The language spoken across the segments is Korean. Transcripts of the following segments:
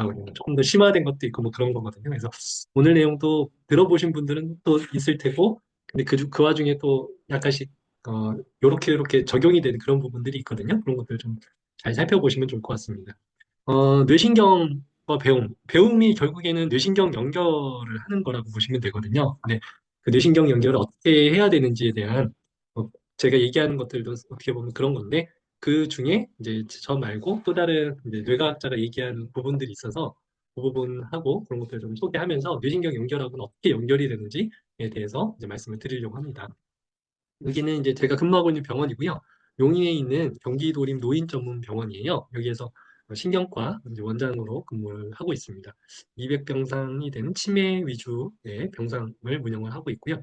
해야 되나 조금 더 심화된 것도 있고 뭐 그런 거거든요. 그래서 오늘 내용도 들어보신 분들은 또 있을 테고 근데 그, 주- 그 와중에 또 약간씩 어 요렇게 요렇게 적용이 되는 그런 부분들이 있거든요. 그런 것들 좀 잘 살펴보시면 좋을 것 같습니다. 어, 뇌신경과 배움. 배움이 결국에는 뇌신경 연결을 하는 거라고 보시면 되거든요. 근데 그 뇌신경 연결을 어떻게 해야 되는지에 대한 어, 제가 얘기하는 것들도 어떻게 보면 그런 건데 그 중에 이제 저 말고 또 다른 뇌과학자가 얘기하는 부분들이 있어서 그 부분하고 그런 것들을 좀 소개하면서 뇌신경 연결하고는 어떻게 연결이 되는지에 대해서 이제 말씀을 드리려고 합니다. 여기는 이제 제가 근무하고 있는 병원이고요. 용인에 있는 경기도림 노인 전문 병원이에요. 여기에서 신경과 원장으로 근무를 하고 있습니다. 200병상이 되는 치매 위주의 병상을 운영을 하고 있고요.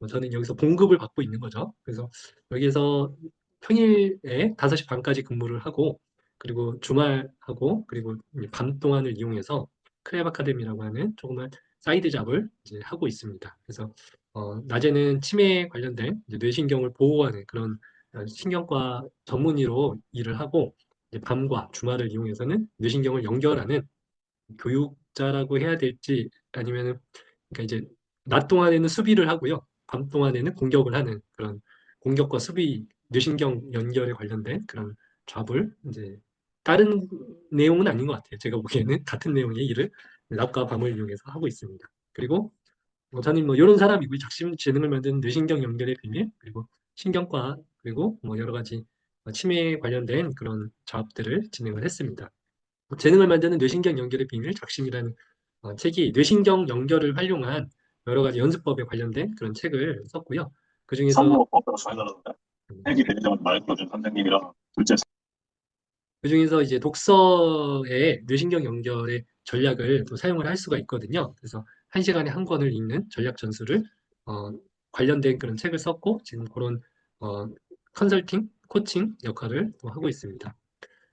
어, 저는 여기서 봉급을 받고 있는 거죠. 그래서 여기에서 평일에 5시 반까지 근무를 하고 그리고 주말하고 그리고 밤 동안을 이용해서 크랩 아카데미라고 하는 조그만 사이드 잡을 이제 하고 있습니다. 그래서 어, 낮에는 치매에 관련된 뇌신경을 보호하는 그런 어, 신경과 전문의로 일을 하고 이제 밤과 주말을 이용해서는 뇌신경을 연결하는 교육자라고 해야 될지 아니면은 그러니까 이제 낮 동안에는 수비를 하고요. 밤 동안에는 공격을 하는 그런 공격과 수비 뇌신경 연결에 관련된 그런 잡을 이제 다른 내용은 아닌 것 같아요. 제가 보기에는 같은 내용의 일을 낮과 밤을 이용해서 하고 있습니다. 그리고 뭐 저는 뭐 이런 사람이고 작심 재능을 만드는 뇌신경 연결의 비밀 그리고 신경과 그리고 뭐 여러 가지 치매에 관련된 그런 작업들을 진행을 했습니다. 재능을 만드는 뇌신경 연결의 비밀 작심이라는 어, 책이 뇌신경 연결을 활용한 여러 가지 연습법에 관련된 그런 책을 썼고요. 그 중에서 전에 말 걸어준 선생님이랑 둘째 그 중에서 이제 독서의 뇌신경 연결의 전략을 또 사용을 할 수가 있거든요. 그래서 한 시간에 한 권을 읽는 전략 전술을 어, 관련된 그런 책을 썼고 지금 그런 어, 컨설팅, 코칭 역할을 또 하고 있습니다.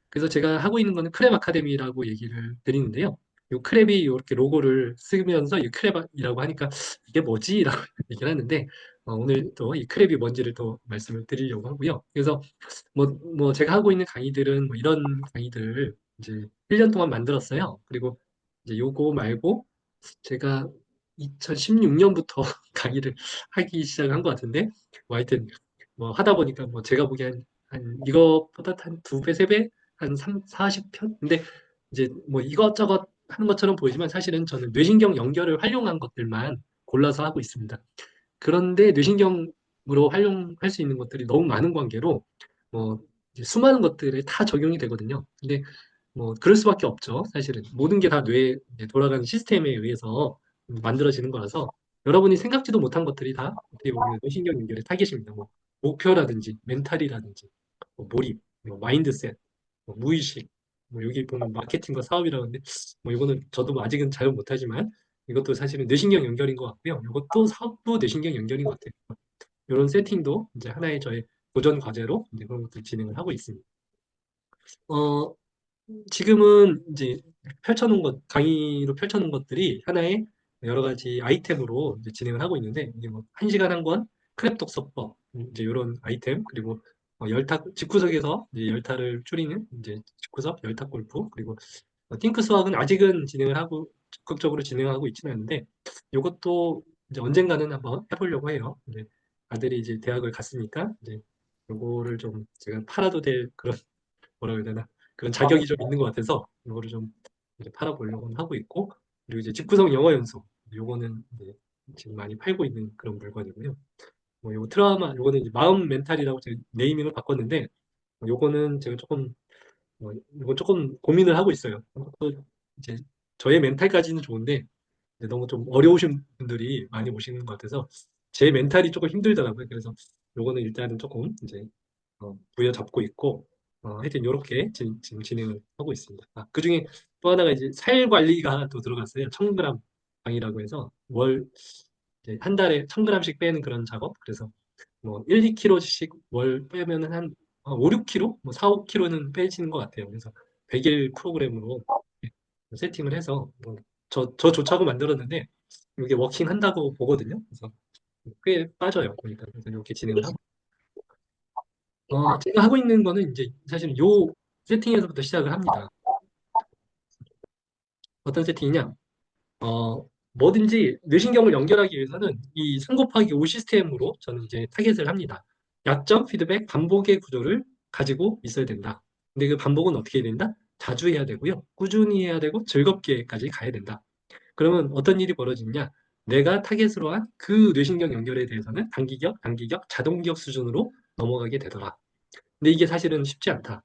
그래서 제가 하고 있는 거는 크랩 아카데미라고 얘기를 드리는데요. 이 크랩이 이렇게 로고를 쓰면서 이 크랩이라고 하니까 이게 뭐지? 라고 얘기를 하는데 어, 오늘 또 이 크랩이 뭔지를 또 말씀을 드리려고 하고요. 그래서 뭐, 뭐 제가 하고 있는 강의들은 뭐 이런 강의들을 이제 1년 동안 만들었어요. 그리고 이제 요거 말고 제가 2016년부터 강의를 하기 시작한 것 같은데 뭐 하여튼 뭐 하다 보니까 뭐 제가 보기엔 한 이것보다 한 두 배, 세 배, 한 3, 40편? 근데 이제 뭐 이것저것 하는 것처럼 보이지만 사실은 저는 뇌신경 연결을 활용한 것들만 골라서 하고 있습니다. 그런데 뇌신경으로 활용할 수 있는 것들이 너무 많은 관계로 뭐 수많은 것들에 다 적용이 되거든요. 근데 뭐 그럴 수밖에 없죠. 사실은 모든 게 다 뇌에 돌아가는 시스템에 의해서 만들어지는 거라서 여러분이 생각지도 못한 것들이 다 어떻게 보면 뇌신경 연결의 타겟입니다. 뭐 목표라든지 멘탈이라든지 뭐 몰입, 뭐 마인드셋, 뭐 무의식, 뭐 여기 보면 마케팅과 사업이라고 하는데 뭐 이거는 저도 뭐 아직은 잘 못하지만 이것도 사실은 뇌신경 연결인 것 같고요. 이것도 사업도 뇌신경 연결인 것 같아요. 이런 세팅도 이제 하나의 저의 도전 과제로 이제 그런 것들 진행을 하고 있습니다. 어, 지금은 이제 펼쳐놓은 것, 강의로 펼쳐놓은 것들이 하나의 여러 가지 아이템으로 이제 진행을 하고 있는데, 이게 뭐, 한 시간 한 권, 크랩 독서법, 음, 이제 이런 아이템, 그리고 어, 열탁, 집구석에서 이제 열타를 줄이는 이제 집구석, 열탁 골프, 그리고 어, 띵크 수학은 아직은 진행을 하고, 적극적으로 진행하고 있지는 않은데, 이것도 이제 언젠가는 한번 해보려고 해요. 이제 아들이 이제 대학을 갔으니까, 이제 요거를 좀 제가 팔아도 될 그런, 뭐라 해야 되나, 그런 자격이 좀 있는 것 같아서 이거를 좀 이제 팔아보려고 하고 있고 그리고 이제 집구성 영어 연수 요거는 이제 지금 많이 팔고 있는 그런 물건이고요. 뭐 요거 트라우마 요거는 이제 마음 멘탈이라고 제가 네이밍을 바꿨는데 요거는 제가 조금 뭐 요건 조금 고민을 하고 있어요. 또 이제 저의 멘탈까지는 좋은데 너무 좀 어려우신 분들이 많이 오시는 것 같아서 제 멘탈이 조금 힘들더라고요. 그래서 요거는 일단은 조금 이제 어, 부여잡고 있고 어, 하여튼 이렇게 지금 진행을 하고 있습니다. 아, 그중에 또 하나가 이제 살 관리가 또 들어갔어요. 1000g 방이라고 해서 월 한 달에 1000g씩 빼는 그런 작업. 그래서 뭐 1, 2kg씩 월 빼면은 한 어, 5, 6kg, 뭐 4, 5kg는 빼지는 것 같아요. 그래서 100일 프로그램으로 세팅을 해서 뭐 저, 저 조차도 만들었는데 이게 워킹 한다고 보거든요. 그래서 꽤 빠져요. 보니까 그래서 이렇게 진행을 하고 어, 제가 하고 있는 거는 이제 사실 요 세팅에서부터 시작을 합니다. 어떤 세팅이냐? 어, 뭐든지 뇌신경을 연결하기 위해서는 이 3 곱하기 5 시스템으로 저는 이제 타겟을 합니다. 약점, 피드백, 반복의 구조를 가지고 있어야 된다. 근데 그 반복은 어떻게 해야 된다? 자주 해야 되고요. 꾸준히 해야 되고 즐겁게까지 가야 된다. 그러면 어떤 일이 벌어지냐? 내가 타겟으로 한 그 뇌신경 연결에 대해서는 단기격, 단기격, 자동기억 수준으로 넘어가게 되더라. 근데 이게 사실은 쉽지 않다.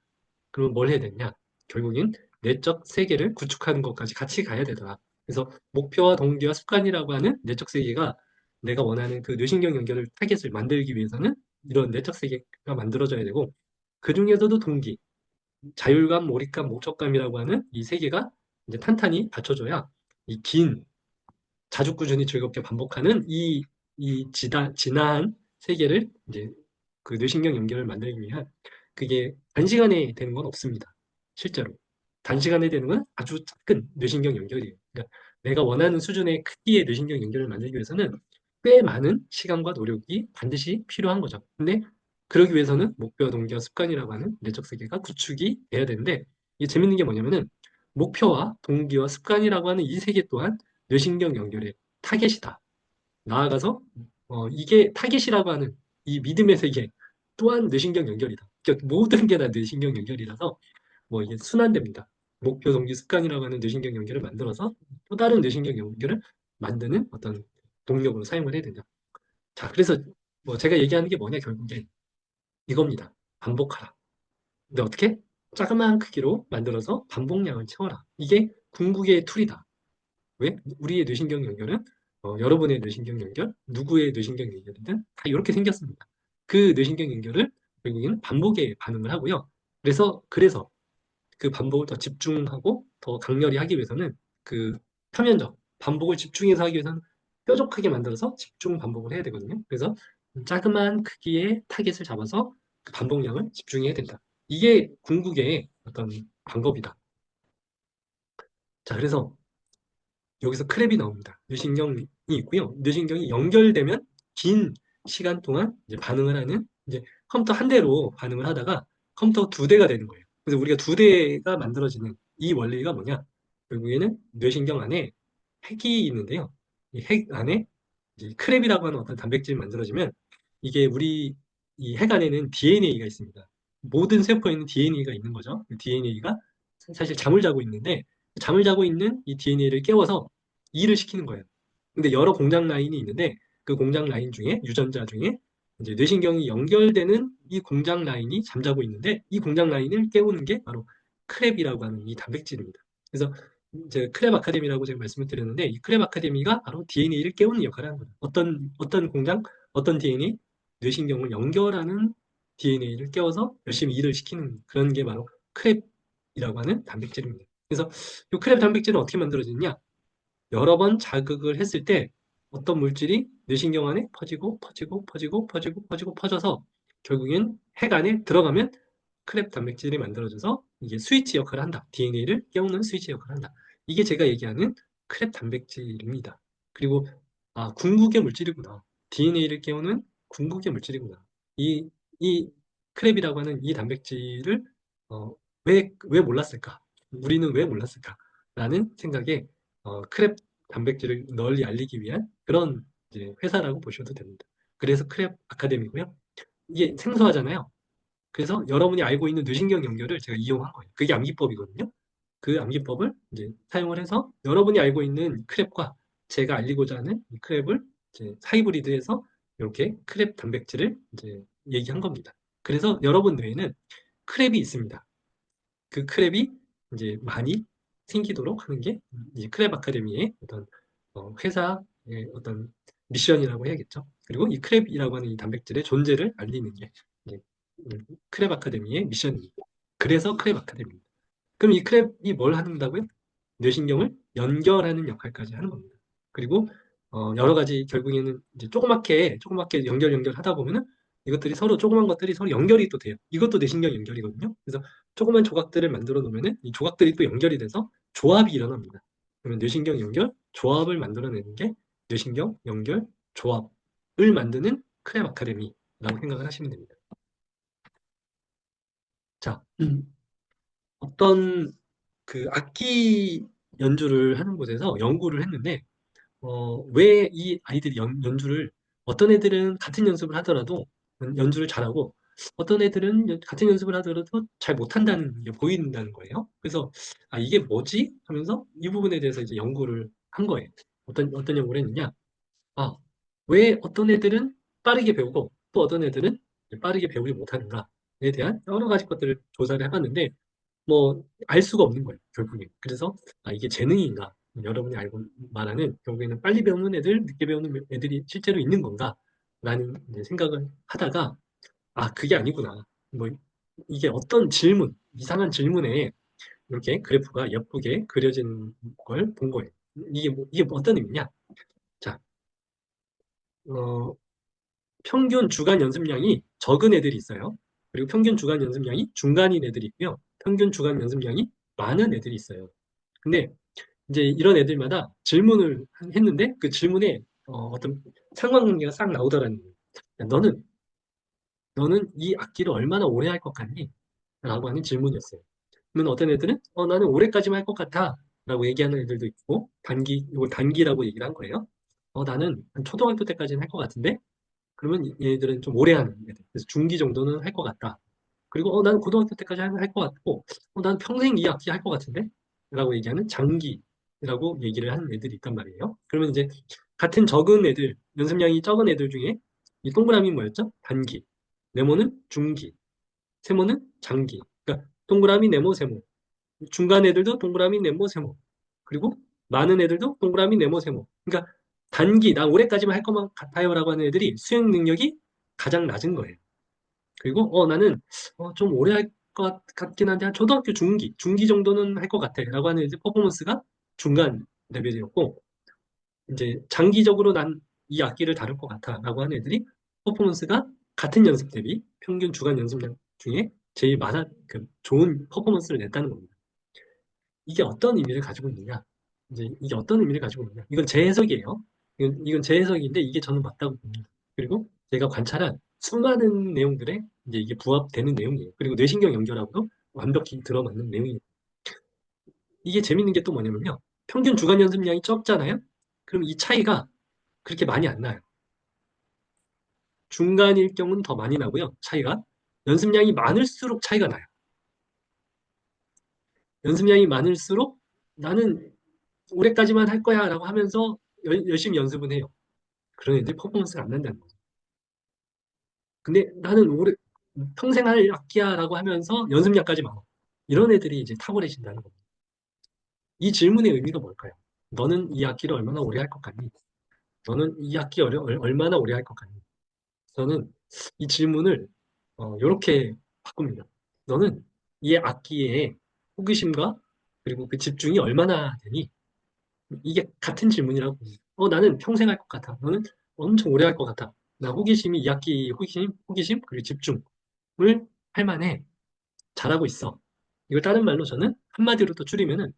그러면 뭘 해야 되냐? 결국엔 내적 세계를 구축하는 것까지 같이 가야 되더라. 그래서 목표와 동기와 습관이라고 하는 내적 세계가 내가 원하는 그 뇌신경 연결을 타겟을 만들기 위해서는 이런 내적 세계가 만들어져야 되고 그 중에서도 동기, 자율감, 몰입감, 목적감이라고 하는 이 세계가 이제 탄탄히 받쳐줘야 이 긴, 자주 꾸준히 즐겁게 반복하는 이, 이 지다, 진화한 세계를 이제 그 뇌신경 연결을 만들기 위한 그게 단시간에 되는 건 없습니다. 실제로. 단시간에 되는 건 아주 작은 뇌신경 연결이에요. 그러니까 내가 원하는 수준의 크기의 뇌신경 연결을 만들기 위해서는 꽤 많은 시간과 노력이 반드시 필요한 거죠. 근데 그러기 위해서는 목표와 동기와 습관이라고 하는 내적 세계가 구축이 돼야 되는데 이게 재밌는 게 뭐냐면은 목표와 동기와 습관이라고 하는 이 세계 또한 뇌신경 연결의 타겟이다. 나아가서 어, 이게 타겟이라고 하는 이 믿음의 세계 또한 뇌신경 연결이다. 그러니까 모든 게 다 뇌신경 연결이라서 뭐 이게 순환됩니다. 목표, 동기, 습관이라고 하는 뇌신경 연결을 만들어서 또 다른 뇌신경 연결을 만드는 어떤 동력으로 사용을 해야 된다. 자, 그래서 뭐 제가 얘기하는 게 뭐냐 결국에 이겁니다. 반복하라. 근데 어떻게? 자그마한 크기로 만들어서 반복량을 채워라. 이게 궁극의 툴이다. 왜? 우리의 뇌신경 연결은 어, 여러분의 뇌신경 연결, 누구의 뇌신경 연결이든 다 이렇게 생겼습니다. 그 뇌신경 연결을 결국에는 반복에 반응을 하고요. 그래서 그래서 그 반복을 더 집중하고 더 강렬히 하기 위해서는 그 표면적 반복을 집중해서 하기 위해서는 뾰족하게 만들어서 집중 반복을 해야 되거든요. 그래서 자그마한 크기의 타겟을 잡아서 그 반복량을 집중해야 된다. 이게 궁극의 어떤 방법이다. 자, 그래서 여기서 크랩이 나옵니다. 뇌신경이 있고요. 뇌신경이 연결되면 긴 시간 동안 이제 반응을 하는 이제 컴퓨터 한 대로 반응을 하다가 컴퓨터 두 대가 되는 거예요. 그래서 우리가 두 대가 만들어지는 이 원리가 뭐냐? 결국에는 뇌신경 안에 핵이 있는데요. 이 핵 안에 이제 크랩이라고 하는 어떤 단백질이 만들어지면 이게 우리 이 핵 안에는 DNA가 있습니다. 모든 세포에는 DNA가 있는 거죠. DNA가 사실 잠을 자고 있는데 잠을 자고 있는 이 DNA를 깨워서 일을 시키는 거예요. 근데 여러 공장 라인이 있는데 그 공장 라인 중에 유전자 중에 이제 뇌신경이 연결되는 이 공장 라인이 잠자고 있는데 이 공장 라인을 깨우는 게 바로 크랩이라고 하는 이 단백질입니다. 그래서 이제 크랩 아카데미라고 제가 말씀을 드렸는데 이 크랩 아카데미가 바로 DNA를 깨우는 역할을 하는 거예요. 어떤 어떤 공장, 어떤 DNA, 뇌신경을 연결하는 DNA를 깨워서 열심히 일을 시키는 그런 게 바로 크랩이라고 하는 단백질입니다. 그래서 이 크랩 단백질은 어떻게 만들어지느냐? 여러 번 자극을 했을 때 어떤 물질이 뇌신경 안에 퍼지고 퍼지고 퍼지고 퍼지고 퍼지고 퍼져서 결국엔 핵 안에 들어가면 크랩 단백질이 만들어져서 이게 스위치 역할을 한다. DNA를 깨우는 스위치 역할을 한다. 이게 제가 얘기하는 크랩 단백질입니다. 그리고 아 궁극의 물질이구나. DNA를 깨우는 궁극의 물질이구나. 이, 이 크랩이라고 하는 이 단백질을 어, 왜, 왜 몰랐을까? 우리는 왜 몰랐을까? 라는 생각에 어, 크랩 단백질을 널리 알리기 위한 그런 회사라고 보셔도 됩니다. 그래서 크랩 아카데미고요. 이게 생소하잖아요. 그래서 여러분이 알고 있는 뇌신경 연결을 제가 이용한 거예요. 그게 암기법이거든요. 그 암기법을 이제 사용을 해서 여러분이 알고 있는 크랩과 제가 알리고자 하는 이 크랩을 이제 하이브리드해서 이렇게 크랩 단백질을 이제 얘기한 겁니다. 그래서 여러분 뇌에는 크랩이 있습니다. 그 크랩이 이제 많이 생기도록 하는 게 이제 크랩 아카데미의 어떤 어, 회사의 어떤 미션이라고 해야겠죠. 그리고 이 크랩이라고 하는 이 단백질의 존재를 알리는 게 이제 음, 크랩 아카데미의 미션입니다. 그래서 크랩 아카데미입니다. 그럼 이 크랩이 뭘 한다고요? 뇌신경을 연결하는 역할까지 하는 겁니다. 그리고 어, 여러 가지 결국에는 이제 조그맣게 조그맣게 연결 연결하다 보면은 이것들이 서로 조그만 것들이 서로 연결이 또 돼요. 이것도 뇌신경 연결이거든요. 그래서 조그만 조각들을 만들어 놓으면은 이 조각들이 또 연결이 돼서 조합이 일어납니다. 그러면 뇌신경 연결 조합을 만들어내는 게 뇌신경 연결 조합을 만드는 크랩 아카데미라고 생각을 하시면 됩니다. 자, 어떤 그 악기 연주를 하는 곳에서 연구를 했는데 어, 왜 이 아이들이 연, 연주를 어떤 애들은 같은 연습을 하더라도 연- 연주를 잘하고 어떤 애들은 연- 같은 연습을 하더라도 잘 못한다는 게 보인다는 거예요. 그래서 아 이게 뭐지? 하면서 이 부분에 대해서 이제 연구를 한 거예요. 어떤 어떤 연구를 했느냐? 아, 왜 어떤 애들은 빠르게 배우고 또 어떤 애들은 빠르게 배우지 못하는가에 대한 여러 가지 것들을 조사를 해봤는데 뭐 알 수가 없는 거예요, 결국에. 그래서 아, 이게 재능인가? 여러분이 알고 말하는 결국에는 빨리 배우는 애들, 늦게 배우는 애들이 실제로 있는 건가? 라는 생각을 하다가 아, 그게 아니구나. 뭐 이게 어떤 질문, 이상한 질문에 이렇게 그래프가 예쁘게 그려진 걸 본 거예요. 이게 뭐, 이게 뭐 어떤 의미냐? 자, 어, 평균 주간 연습량이 적은 애들이 있어요. 그리고 평균 주간 연습량이 중간인 애들이 있고요. 평균 주간 연습량이 많은 애들이 있어요. 근데 이제 이런 애들마다 질문을 했는데 그 질문에 어, 떤 상관관계가 싹 나오더라는 거예요. 야, 너는 너는 이 악기를 얼마나 오래 할 것 같니? 라고 하는 질문이었어요. 그러면 어떤 애들은 어, 나는 올해까지만 할 것 같아 라고 얘기하는 애들도 있고 단기 이걸 단기라고 얘기를 한 거예요. 어, 나는 한 초등학교 때까지는 할 것 같은데 그러면 얘들은 좀 오래 하는 애들. 그래서 중기 정도는 할 것 같다. 그리고 어, 나는 고등학교 때까지 할 것 같고, 어, 난 평생 이 학기 할 것 같은데? 라고 얘기하는 장기라고 얘기를 하는 애들이 있단 말이에요. 그러면 이제 같은 적은 애들, 연습량이 적은 애들 중에 이 동그라미 뭐였죠? 단기. 네모는 중기. 세모는 장기. 그러니까 동그라미, 네모, 세모. 중간 애들도 동그라미, 네모, 세모. 그리고 많은 애들도 동그라미, 네모, 세모. 그러니까 단기, 나 올해까지만 할 것만 같아요 라고 하는 애들이 수행 능력이 가장 낮은 거예요. 그리고 어 나는 어, 좀 오래 할 것 같긴 한데 한 초등학교 중기, 중기 정도는 할 것 같아 라고 하는 이제 퍼포먼스가 중간 레벨이었고 이제 장기적으로 난 이 악기를 다룰 것 같아 라고 하는 애들이 퍼포먼스가 같은 연습 대비 평균 주간 연습량 중에 제일 많아 그 좋은 퍼포먼스를 냈다는 겁니다. 이게 어떤 의미를 가지고 있느냐? 이제 이게 어떤 의미를 가지고 있느냐? 이건 제 해석이에요. 이건, 이건 제 해석인데 이게 저는 맞다고 봅니다. 그리고 제가 관찰한 수많은 내용들에 이제 이게 부합되는 내용이에요. 그리고 뇌신경 연결하고도 완벽히 들어맞는 내용이에요. 이게 재밌는 게 또 뭐냐면요. 평균 주간 연습량이 적잖아요? 그럼 이 차이가 그렇게 많이 안 나요. 중간일 경우는 더 많이 나고요. 차이가. 연습량이 많을수록 차이가 나요. 연습량이 많을수록 나는 올해까지만 할 거야 라고 하면서 열, 열심히 연습은 해요. 그런 애들 퍼포먼스가 안 난다는 거죠. 근데 나는 올해 평생 할 악기야 라고 하면서 연습량까지 많아. 이런 애들이 이제 탁월해진다는 겁니다. 이 질문의 의미가 뭘까요? 너는 이 악기를 얼마나 오래 할 것 같니? 너는 이 악기 얼, 얼마나 오래 할 것 같니? 저는 이 질문을 어, 이렇게 바꿉니다. 너는 이 악기에 호기심과 그리고 그 집중이 얼마나 되니? 이게 같은 질문이라고. 어, 나는 평생 할 것 같아. 너는 엄청 오래 할 것 같아. 나 호기심이, 이 학기 호기심, 호기심, 그리고 집중을 할 만해. 잘하고 있어. 이걸 다른 말로 저는 한마디로 또 줄이면은,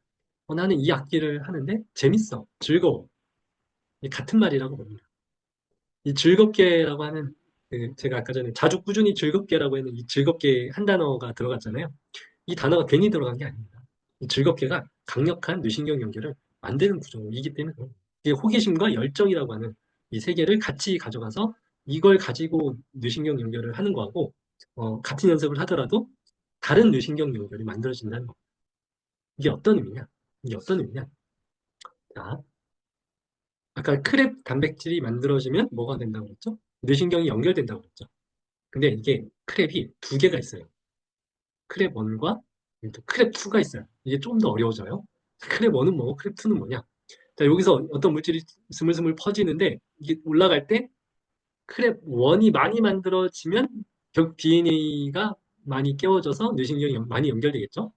어, 나는 이 악기를 하는데 재밌어. 즐거워. 이 같은 말이라고 봅니다. 이 즐겁게라고 하는, 그 제가 아까 전에 자주 꾸준히 즐겁게라고 했는 이 즐겁게 한 단어가 들어갔잖아요. 이 단어가 괜히 들어간 게 아닙니다. 이 즐겁게가 강력한 뇌신경 연결을 만드는 구조이기 때문에 이게 호기심과 열정이라고 하는 이 세 개를 같이 가져가서 이걸 가지고 뇌신경 연결을 하는 거하고 어, 같은 연습을 하더라도 다른 뇌신경 연결이 만들어진다는 거. 이게 어떤 의미냐? 이게 어떤 의미냐? 자, 아까 크랩 단백질이 만들어지면 뭐가 된다고 그랬죠? 뇌신경이 연결된다고 그랬죠? 근데 이게 크랩이 두 개가 있어요. 크랩 1과 크랩 2가 있어요. 이게 좀더 어려워져요. 크랩 1은 뭐고 크랩 2는 뭐냐? 자, 여기서 어떤 물질이 스물스물 퍼지는데 이게 올라갈 때 크랩 1이 많이 만들어지면 결국 DNA가 많이 깨워져서 뇌신경이 많이 연결되겠죠?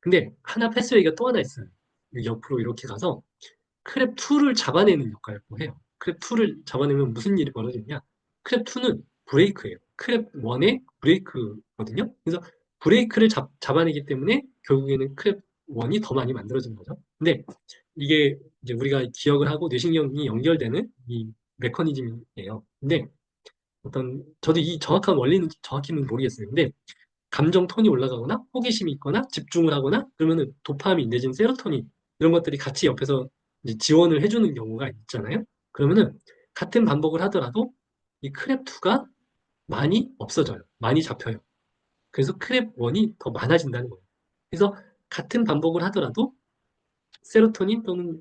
근데 하나 패스웨이가 또 하나 있어요. 옆으로 이렇게 가서 크랩 2를 잡아내는 역할을 해요. 크랩 2를 잡아내면 무슨 일이 벌어지냐? 크랩 2는 브레이크예요. 크랩 1의 브레이크거든요. 그래서 브레이크를 잡, 잡아내기 때문에 결국에는 크랩 1이 더 많이 만들어지는 거죠. 근데 이게 이제 우리가 기억을 하고 뇌신경이 연결되는 이 메커니즘이에요. 근데 어떤 저도 이 정확한 원리는 정확히는 모르겠어요. 근데 감정 톤이 올라가거나 호기심이 있거나 집중을 하거나 그러면은 도파민 내지는 세로토닌 이런 것들이 같이 옆에서 지원을 해주는 경우가 있잖아요. 그러면은 같은 반복을 하더라도 이 크랩2가 많이 없어져요. 많이 잡혀요. 그래서 크랩1이 더 많아진다는 거예요. 그래서 같은 반복을 하더라도 세로토닌 또는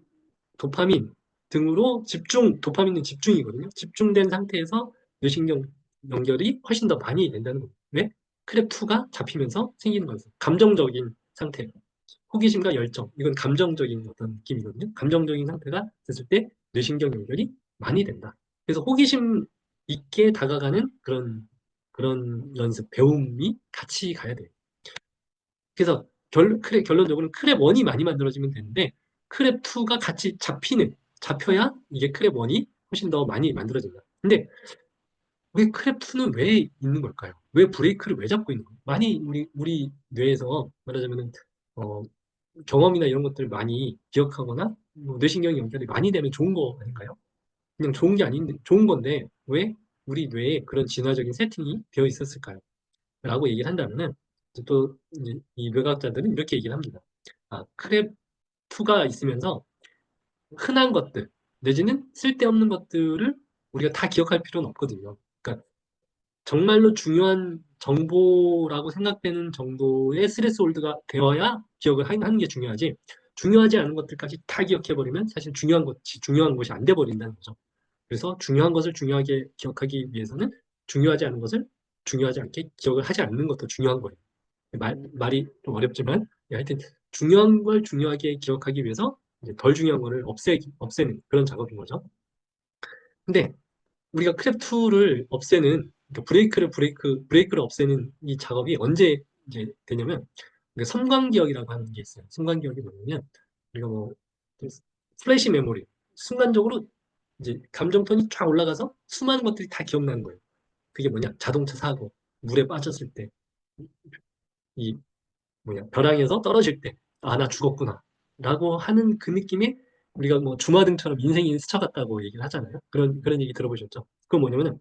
도파민 등으로 집중, 도파민은 집중이거든요. 집중된 상태에서 뇌신경 연결이 훨씬 더 많이 된다는 거예요. 왜? 크랩2가 잡히면서 생기는 거예요. 감정적인 상태. 호기심과 열정. 이건 감정적인 어떤 느낌이거든요. 감정적인 상태가 됐을 때 뇌신경 연결이 많이 된다. 그래서 호기심 있게 다가가는 그런, 그런 연습, 배움이 같이 가야 돼요. 그래서 결, 크랩, 결론적으로는 크랩 1이 많이 만들어지면 되는데, 크랩 2가 같이 잡히는, 잡혀야 이게 크랩 1이 훨씬 더 많이 만들어진다. 근데 왜 크랩 2는 왜 있는 걸까요? 왜 브레이크를 왜 잡고 있는 거예요? 많이 우리, 우리 뇌에서 말하자면은, 어, 경험이나 이런 것들 많이 기억하거나 뭐 뇌신경 연결이 많이 되면 좋은 거 아닌가요? 그냥 좋은 게 아닌데, 좋은 건데, 왜 우리 뇌에 그런 진화적인 세팅이 되어 있었을까요? 라고 얘기를 한다면은, 또, 이 뇌과학자들은 이렇게 얘기를 합니다. 아, 크랩2가 있으면서 흔한 것들, 내지는 쓸데없는 것들을 우리가 다 기억할 필요는 없거든요. 그러니까 정말로 중요한 정보라고 생각되는 정도의 스레스홀드가 되어야 기억을 하는 게 중요하지. 중요하지 않은 것들까지 다 기억해버리면 사실 중요한 것이 중요한 것이 안 돼버린다는 거죠. 그래서 중요한 것을 중요하게 기억하기 위해서는 중요하지 않은 것을 중요하지 않게 기억을 하지 않는 것도 중요한 거예요. 말, 말이 좀 어렵지만 하여튼 중요한 걸 중요하게 기억하기 위해서 덜 중요한 거를 없애, 없애는 그런 작업인 거죠. 근데 우리가 크랩2를 없애는 그러니까 브레이크를 브레이크 브레이크를 없애는 이 작업이 언제 이제 되냐면 섬광기억이라고 하는 게 있어요. 섬광기억이 뭐냐면 우리가 뭐 플래시 메모리 순간적으로 이제 감정톤이 쫙 올라가서 수많은 것들이 다 기억나는 거예요. 그게 뭐냐? 자동차 사고, 물에 빠졌을 때, 이 뭐냐? 벼랑에서 떨어질 때, 아, 나 죽었구나. 라고 하는 그 느낌이 우리가 뭐 주마등처럼 인생이 스쳐갔다고 얘기를 하잖아요. 그런, 그런 얘기 들어보셨죠? 그건 뭐냐면은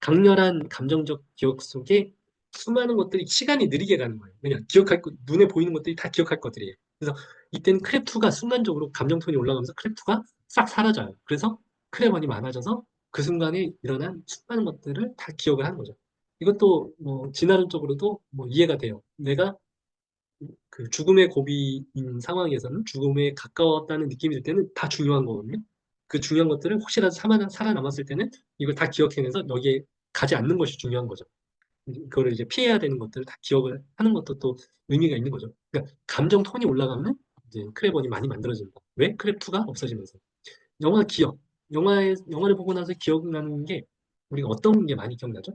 강렬한 감정적 기억 속에 수많은 것들이 시간이 느리게 가는 거예요. 그냥 기억할 것, 눈에 보이는 것들이 다 기억할 것들이에요. 그래서 이때는 크랩2가 순간적으로 감정톤이 올라가면서 크랩2가 싹 사라져요. 그래서 크랩1이 많아져서 그 순간에 일어난 수많은 것들을 다 기억을 하는 거죠. 이것도 뭐 진화론적으로도 뭐 이해가 돼요. 내가 그 죽음의 고비인 상황에서는 죽음에 가까웠다는 느낌이 들 때는 다 중요한 거거든요. 그 중요한 것들을 혹시라도 살아남았을 때는 이걸 다 기억해내서 여기에 가지 않는 것이 중요한 거죠. 그거를 이제 피해야 되는 것들을 다 기억을 하는 것도 또 의미가 있는 거죠. 그러니까 감정 톤이 올라가면 이제 크랩원이 많이 만들어진다. 왜? 크랩2가 없어지면서. 영화 기억. 영화에, 영화를 보고 나서 기억나는 게 우리가 어떤 게 많이 기억나죠?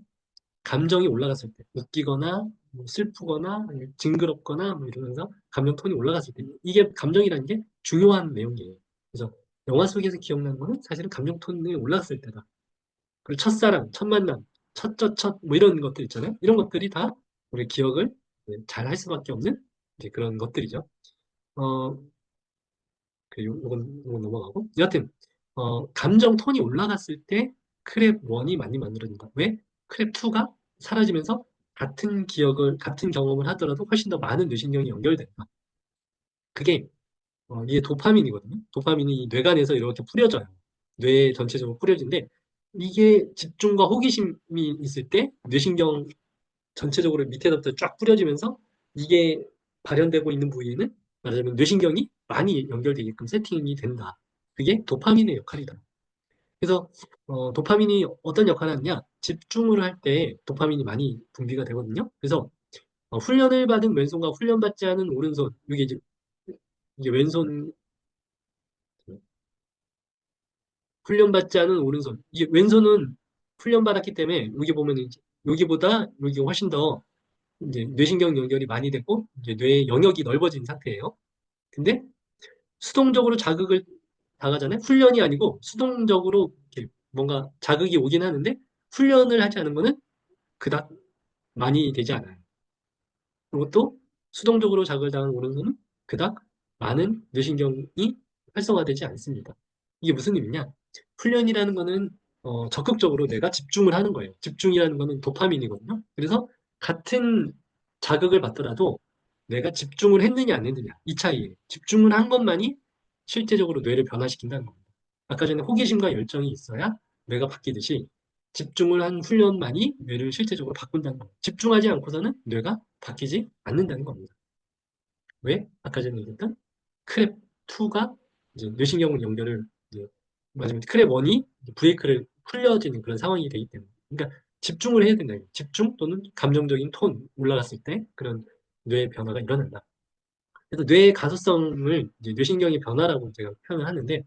감정이 올라갔을 때, 웃기거나 뭐 슬프거나 징그럽거나 뭐 이러면서 감정 톤이 올라갔을 때 이게 감정이라는 게 중요한 내용이에요. 그래서 영화 속에서 기억나는 거는 사실은 감정 톤이 올라갔을 때다. 그리고 첫사랑, 첫 만남, 첫첫 첫뭐 이런 것들 있잖아요. 이런 것들이 다 우리 기억을 잘 할 수밖에 없는 그런 것들이죠. 어, 그 요건, 요건 넘어가고 여하튼 어, 감정 톤이 올라갔을 때 크랩 1이 많이 만들어진다. 왜? 크랩 2가 사라지면서 같은 기억을, 같은 경험을 하더라도 훨씬 더 많은 뇌신경이 연결된다. 그게, 어, 이게 도파민이거든요. 도파민이 뇌간에서 이렇게 뿌려져요. 뇌 전체적으로 뿌려진데, 이게 집중과 호기심이 있을 때 뇌신경 전체적으로 밑에서부터 쫙 뿌려지면서 이게 발현되고 있는 부위에는 말하자면 뇌신경이 많이 연결되게끔 세팅이 된다. 그게 도파민의 역할이다. 그래서 어, 도파민이 어떤 역할을 하느냐? 집중을 할 때 도파민이 많이 분비가 되거든요. 그래서 어, 훈련을 받은 왼손과 훈련받지 않은 오른손, 이게 이제 이게 왼손 훈련받지 않은 오른손. 이게 왼손은 훈련받았기 때문에 여기 보면 이제 여기보다 여기가 훨씬 더 이제 뇌신경 연결이 많이 됐고 이제 뇌의 영역이 넓어진 상태예요. 근데 수동적으로 자극을 당하잖아요. 훈련이 아니고 수동적으로 뭔가 자극이 오긴 하는데 훈련을 하지 않은 거는 그닥 많이 되지 않아요. 또 수동적으로 자극을 당한 오른손은 그닥 많은 뇌신경이 활성화되지 않습니다. 이게 무슨 의미냐? 훈련이라는 거는 어, 적극적으로 내가 집중을 하는 거예요. 집중이라는 거는 도파민이거든요. 그래서 같은 자극을 받더라도 내가 집중을 했느냐 안 했느냐 이 차이에 집중을 한 것만이 실제적으로 뇌를 변화시킨다는 겁니다. 아까 전에 호기심과 열정이 있어야 뇌가 바뀌듯이 집중을 한 훈련만이 뇌를 실제적으로 바꾼다는 겁니다. 집중하지 않고서는 뇌가 바뀌지 않는다는 겁니다. 왜? 아까 전에 얘기했던 크랩2가 이제 뇌신경 연결을 맞으면 크랩1이 브레이크를 풀려지는 그런 상황이 되기 때문에 그러니까 집중을 해야 된다. 집중 또는 감정적인 톤 올라갔을 때 그런 뇌 변화가 일어난다. 그래서 뇌의 가소성을 이제 뇌신경의 변화라고 제가 표현을 하는데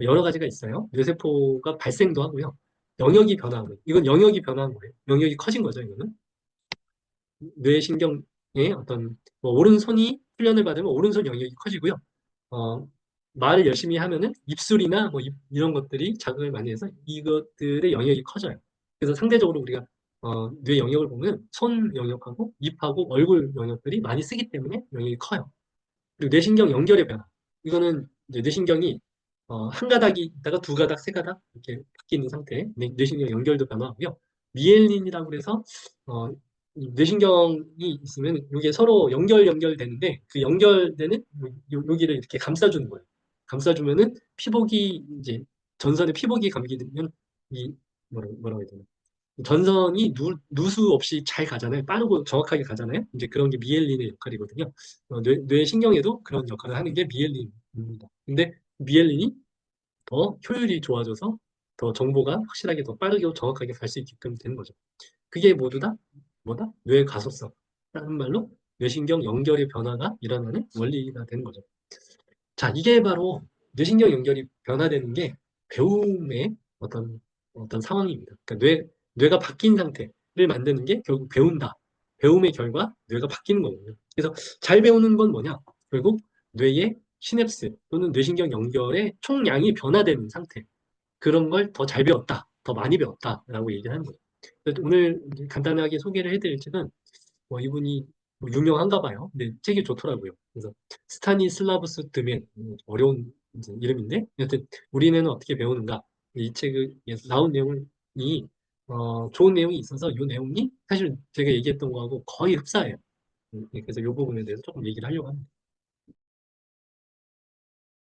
여러 가지가 있어요. 뇌세포가 발생도 하고요. 영역이 변화하고 이건 영역이 변화한 거예요. 영역이 커진 거죠. 이거는 뇌신경의 어떤 뭐 오른손이 훈련을 받으면 오른손 영역이 커지고요. 어, 말을 열심히 하면은 입술이나 뭐 입- 이런 것들이 자극을 많이 해서 이것들의 영역이 커져요. 그래서 상대적으로 우리가 어, 뇌 영역을 보면 손 영역하고 입하고 얼굴 영역들이 많이 쓰기 때문에 영역이 커요. 그리고 뇌신경 연결의 변화. 이거는 뇌신경이 어, 한 가닥이 있다가 두 가닥, 세 가닥 이렇게 바뀌는 상태. 뇌, 뇌신경 연결도 변화하고요. 미엘린이라고 해서 어, 이 뇌신경이 있으면 이게 서로 연결 연결되는데 그 연결되는 요- 여기를 이렇게 감싸주는 거예요. 감싸주면은 피복이 이제 전선에 피복이 감기면 이 뭐라 뭐라고 해야 되나? 전선이 누, 누수 없이 잘 가잖아요. 빠르고 정확하게 가잖아요. 이제 그런 게 미엘린의 역할이거든요. 어, 뇌, 뇌 신경에도 그런 역할을 하는 게 미엘린입니다. 근데 미엘린이 더 효율이 좋아져서 더 정보가 확실하게 더 빠르게 정확하게 갈 수 있게끔 되는 거죠. 그게 모두 다 뭐다? 뇌 가소성. 다른 말로 뇌신경 연결의 변화가 일어나는 원리가 되는 거죠. 자, 이게 바로 뇌신경 연결이 변화되는 게 배움의 어떤 어떤 상황입니다. 그러니까 뇌 뇌가 바뀐 상태를 만드는 게 결국 배운다. 배움의 결과 뇌가 바뀌는 거거든요. 그래서 잘 배우는 건 뭐냐? 결국 뇌의 시냅스 또는 뇌신경 연결의 총량이 변화되는 상태. 그런 걸 더 잘 배웠다. 더 많이 배웠다라고 얘기를 하는 거예요. 오늘 간단하게 소개를 해드릴 책은 뭐 이분이 뭐 유명한가 봐요. 근데 책이 좋더라고요. 그래서 스타니슬라브스 드멘 음, 어려운 이름인데 여튼 우리는 어떻게 배우는가 이 책에 나온 내용이 어, 좋은 내용이 있어서 이 내용이 사실 제가 얘기했던 거하고 거의 흡사해요. 음, 그래서 이 부분에 대해서 조금 얘기를 하려고 합니다.